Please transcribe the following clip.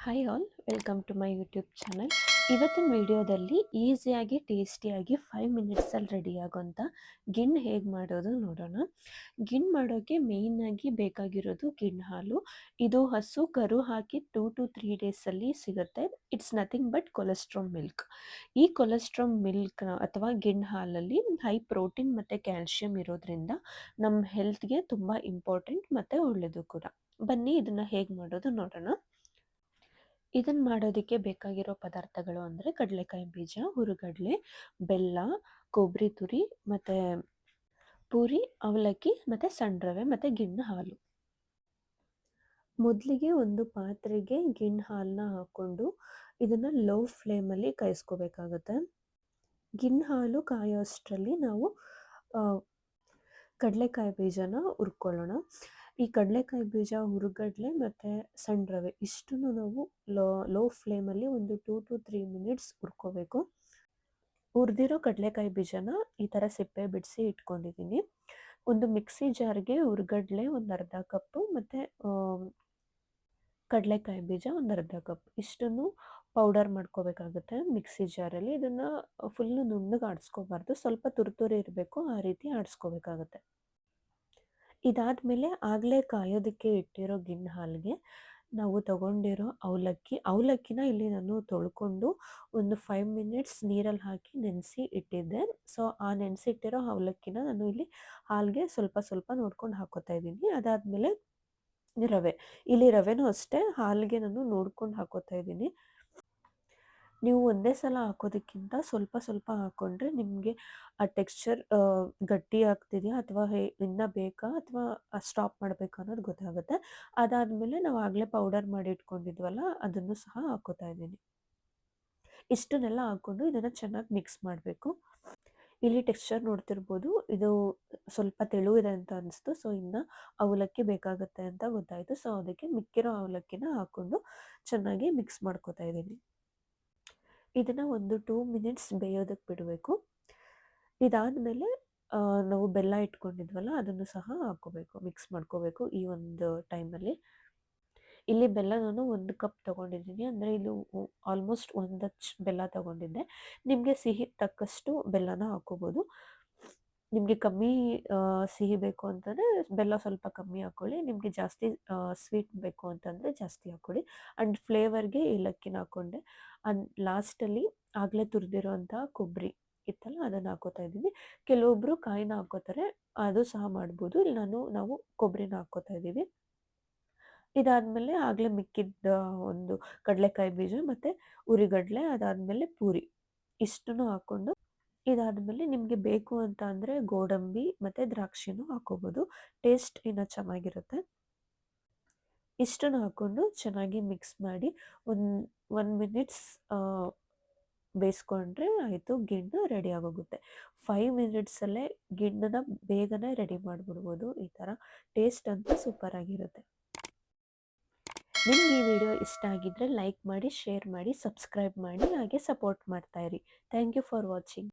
Hi all welcome to my YouTube channel ಇವತ್ತಿನ ವಿಡಿಯೋದಲ್ಲಿ ಈಸಿಯಾಗಿ, ಟೇಸ್ಟಿಯಾಗಿ ಫೈವ್ ಮಿನಿಟ್ಸಲ್ಲಿ ರೆಡಿ ಆಗೋಂಥ ಗಿಣ್ ಹೇಗೆ ಮಾಡೋದು ನೋಡೋಣ. ಗಿಣ್ ಮಾಡೋಕ್ಕೆ ಮೇಯ್ನಾಗಿ ಬೇಕಾಗಿರೋದು ಗಿಣ್ ಹಾಲು. ಇದು ಹಸು, ಕರು ಹಾಕಿ ಟೂ ಟು ತ್ರೀ ಡೇಸಲ್ಲಿ ಸಿಗುತ್ತೆ. It's nothing but colostrum milk ಈ ಕೊಲೆಸ್ಟ್ರಾಮ್ ಮಿಲ್ಕ್ ಅಥವಾ ಗಿಣ್ ಹಾಲಲ್ಲಿ ಹೈ ಪ್ರೋಟೀನ್ ಮತ್ತು ಕ್ಯಾಲ್ಶಿಯಂ ಇರೋದ್ರಿಂದ ನಮ್ಮ ಹೆಲ್ತ್ಗೆ ತುಂಬ ಇಂಪಾರ್ಟೆಂಟ್ ಮತ್ತು ಒಳ್ಳೆಯದು ಕೂಡ. ಬನ್ನಿ ಇದನ್ನು ಹೇಗೆ ಮಾಡೋದು ನೋಡೋಣ. ಇದನ್ನು ಮಾಡೋದಕ್ಕೆ ಬೇಕಾಗಿರೋ ಪದಾರ್ಥಗಳು ಅಂದರೆ ಕಡಲೆಕಾಯಿ ಬೀಜ, ಹುರುಗಡಲೆ, ಬೆಲ್ಲ ಕೊಬ್ಬರಿ ತುರಿ ಮತ್ತು ಪೂರಿ, ಅವಲಕ್ಕಿ ಮತ್ತು ಸಣ್ಣ ರವೆ ಮತ್ತು ಗಿಣ್ಣ ಹಾಲು. ಮೊದಲಿಗೆ ಒಂದು ಪಾತ್ರೆಗೆ ಗಿಣ್ಣು ಹಾಲನ್ನ ಹಾಕ್ಕೊಂಡು ಇದನ್ನು ಲೋ ಫ್ಲೇಮಲ್ಲಿ ಕಾಯಿಸ್ಕೋಬೇಕಾಗುತ್ತೆ. ಗಿಣ್ಣು ಹಾಲು ಕಾಯೋ ಅಷ್ಟರಲ್ಲಿ ನಾವು ಕಡಲೆಕಾಯಿ ಬೀಜನ ಹುರ್ಕೊಳ್ಳೋಣ. ಈ ಕಡಲೆಕಾಯಿ ಬೀಜ, ಹುರುಗಡ್ಲೆ ಮತ್ತು ಸಣ್ಣ ರವೆ ಇಷ್ಟನ್ನು ನಾವು ಲೋ ಲೋ ಫ್ಲೇಮಲ್ಲಿ ಒಂದು ಟೂ ಟು ತ್ರೀ ಮಿನಿಟ್ಸ್ ಹುರ್ಕೋಬೇಕು. ಹುರಿದಿರೋ ಕಡಲೆಕಾಯಿ ಬೀಜನ ಈ ಥರ ಸಿಪ್ಪೆ ಬಿಡಿಸಿ ಇಟ್ಕೊಂಡಿದ್ದೀನಿ ಒಂದು ಮಿಕ್ಸಿ ಜಾರ್ಗೆ ಹುರ್ಗಡ್ಲೆ ಒಂದು ಅರ್ಧ ಕಪ್ಪು ಮತ್ತು ಕಡಲೆಕಾಯಿ ಬೀಜ ಒಂದು ಅರ್ಧ ಕಪ್ ಇಷ್ಟನ್ನು ಪೌಡರ್ ಮಾಡ್ಕೋಬೇಕಾಗುತ್ತೆ ಮಿಕ್ಸಿ ಜಾರಲ್ಲಿ ಇದನ್ನು ಫುಲ್ಲು ನುಣ್ಣಗೆ ಆಡಿಸ್ಕೋಬಾರ್ದು ಸ್ವಲ್ಪ ತುರ್ತುರಿ ಇರಬೇಕು, ಆ ರೀತಿ ಆಡಿಸ್ಕೋಬೇಕಾಗತ್ತೆ. ಇದಾದಮೇಲೆ ಆಗಲೇ ಕಾಯೋದಕ್ಕೆ ಇಟ್ಟಿರೋ ಗಿನ್ ಹಾಲಿಗೆ ನಾವು ತಗೊಂಡಿರೋ ಅವಲಕ್ಕಿ. ಅವಲಕ್ಕಿನ ಇಲ್ಲಿ ನಾನು ತೊಳ್ಕೊಂಡು ಒಂದು ಫೈವ್ ಮಿನಿಟ್ಸ್ ನೀರಲ್ಲಿ ಹಾಕಿ ನೆನೆಸಿ ಇಟ್ಟಿದ್ದೆ. ಸೊ ಆ ನೆನೆಸಿಟ್ಟಿರೋ ಅವಲಕ್ಕಿನ ನಾನು ಇಲ್ಲಿ ಹಾಲಿಗೆ ಸ್ವಲ್ಪ ಸ್ವಲ್ಪ ನೋಡ್ಕೊಂಡು ಹಾಕೋತಾ ಇದ್ದೀನಿ. ಅದಾದಮೇಲೆ ರವೆ. ಇಲ್ಲಿ ರವೆನೂ ಅಷ್ಟೇ. ಹಾಲಿಗೆ ನಾನು ನೋಡ್ಕೊಂಡು ಹಾಕೋತಾ ಇದ್ದೀನಿ. ನೀವು ಒಂದೇ ಸಲ ಹಾಕೋದಕ್ಕಿಂತ ಸ್ವಲ್ಪ ಸ್ವಲ್ಪ ಹಾಕ್ಕೊಂಡ್ರೆ ನಿಮಗೆ ಆ ಟೆಕ್ಸ್ಚರ್ ಗಟ್ಟಿ ಆಗ್ತಿದೆಯಾ ಅಥವಾ ಹೇ, ಇನ್ನೂ ಬೇಕಾ ಅಥವಾ ಸ್ಟಾಪ್ ಮಾಡಬೇಕಾ ಅನ್ನೋದು ಗೊತ್ತಾಗುತ್ತೆ. ಅದಾದಮೇಲೆ ನಾವು ಆಗಲೇ ಪೌಡರ್ ಮಾಡಿ ಇಟ್ಕೊಂಡಿದ್ವಲ್ಲ, ಅದನ್ನು ಸಹ ಹಾಕೋತಾ ಇದ್ದೀನಿ. ಇಷ್ಟನ್ನೆಲ್ಲ ಹಾಕ್ಕೊಂಡು ಇದನ್ನು ಚೆನ್ನಾಗಿ ಮಿಕ್ಸ್ ಮಾಡಬೇಕು. ಇಲ್ಲಿ ಟೆಕ್ಸ್ಚರ್ ನೋಡ್ತಿರ್ಬೋದು, ಇದು ಸ್ವಲ್ಪ ತೆಳು ಇದೆ ಅಂತ ಅನಿಸ್ತು. ಸೊ, ಇನ್ನು ಅವಲಕ್ಕಿ ಬೇಕಾಗುತ್ತೆ ಅಂತ ಗೊತ್ತಾಯಿತು. ಸೊ, ಅದಕ್ಕೆ ಮಿಕ್ಕಿರೋ ಅವಲಕ್ಕಿನ ಹಾಕ್ಕೊಂಡು ಚೆನ್ನಾಗಿ ಮಿಕ್ಸ್ ಮಾಡ್ಕೋತಾ ಇದ್ದೀನಿ. ಇದನ್ನು ಒಂದು ಟೂ ಮಿನಿಟ್ಸ್ ಬೇಯೋದಕ್ಕೆ ಬಿಡಬೇಕು. ಇದಾದಮೇಲೆ ನಾವು ಬೆಲ್ಲ ಇಟ್ಕೊಂಡಿದ್ವಲ್ಲ, ಅದನ್ನು ಸಹ ಹಾಕ್ಕೋಬೇಕು ಮಿಕ್ಸ್ ಮಾಡ್ಕೋಬೇಕು ಈ ಒಂದು ಟೈಮಲ್ಲಿ ಇಲ್ಲಿ ಬೆಲ್ಲ ನಾನು ಒಂದು ಕಪ್ ತೊಗೊಂಡಿದ್ದೀನಿ, ಅಂದರೆ ಇದು ಆಲ್ಮೋಸ್ಟ್ ಒಂದು ಬೆಲ್ಲ ತೊಗೊಂಡಿದ್ದೆ. ನಿಮಗೆ ಸಿಹಿ ತಕ್ಕಷ್ಟು ಬೆಲ್ಲನ ಹಾಕ್ಕೋಬೋದು. ನಿಮಗೆ ಕಮ್ಮಿ ಸಿಹಿ ಬೇಕು ಅಂತಂದರೆ ಬೆಲ್ಲ ಸ್ವಲ್ಪ ಕಮ್ಮಿ ಹಾಕ್ಕೊಳ್ಳಿ ನಿಮಗೆ ಜಾಸ್ತಿ ಸ್ವೀಟ್ ಬೇಕು ಅಂತಂದರೆ ಜಾಸ್ತಿ ಹಾಕ್ಕೊಳ್ಳಿ ಆ್ಯಂಡ್ ಫ್ಲೇವರ್ಗೆ ಏಲಕ್ಕಿನ ಹಾಕ್ಕೊಂಡೆ ಅಂಡ್ ಲಾಸ್ಟಲ್ಲಿ ಆಗಲೇ ತುರಿದಿರೋಂಥ ಕೊಬ್ಬರಿ ಇತ್ತಲ್ಲ ಅದನ್ನು ಹಾಕೋತಾ ಇದ್ದೀನಿ. ಕೆಲವೊಬ್ಬರು ಕಾಯಿನ ಹಾಕೋತಾರೆ, ಅದು ಸಹ ಮಾಡ್ಬೋದು. ಇಲ್ಲಿ ನಾನು, ನಾವು ಕೊಬ್ಬರಿನ ಹಾಕ್ಕೋತಾ ಇದ್ದೀವಿ. ಇದಾದಮೇಲೆ ಆಗಲೇ ಮಿಕ್ಕಿದ್ದ ಒಂದು ಕಡಲೆಕಾಯಿ ಬೀಜ ಮತ್ತು ಉರಿಗಡಲೆ ಅದಾದಮೇಲೆ ಪೂರಿ. ಇಷ್ಟನ್ನು ಹಾಕ್ಕೊಂಡು ಇದಾದಮೇಲೆ ನಿಮಗೆ ಬೇಕು ಅಂತ ಅಂದರೆ ಗೋಡಂಬಿ ಮತ್ತು ದ್ರಾಕ್ಷಿನೂ ಹಾಕೋಬೋದು. ಟೇಸ್ಟ್ ಇನ್ನೂ ಚೆನ್ನಾಗಿರುತ್ತೆ. ಇಷ್ಟನ್ನು ಹಾಕ್ಕೊಂಡು ಚೆನ್ನಾಗಿ ಮಿಕ್ಸ್ ಮಾಡಿ ಒಂದು ಒನ್ ಮಿನಿಟ್ಸ್ ಬೇಯಿಸ್ಕೊಂಡ್ರೆ ಆಯಿತು, ಗಿಣ್ಣು ರೆಡಿ ಆಗೋಗುತ್ತೆ. ಫೈವ್ ಮಿನಿಟ್ಸಲ್ಲೇ ಗಿಣ್ಣನ ಬೇಗನೆ ರೆಡಿ ಮಾಡಿಬಿಡ್ಬೋದು. ಈ ಥರ ಟೇಸ್ಟ್ ಅಂತೂ ಸೂಪರಾಗಿರುತ್ತೆ ನಿಮ್ಗೆ ಈ ವಿಡಿಯೋ ಇಷ್ಟ ಆಗಿದ್ರೆ ಲೈಕ್ ಮಾಡಿ, ಶೇರ್ ಮಾಡಿ, ಸಬ್ಸ್ಕ್ರೈಬ್ ಮಾಡಿ, ಹಾಗೆ ಸಪೋರ್ಟ್ ಮಾಡ್ತಾಯಿರಿ ಥ್ಯಾಂಕ್ ಯು ಫಾರ್ ವಾಚಿಂಗ್.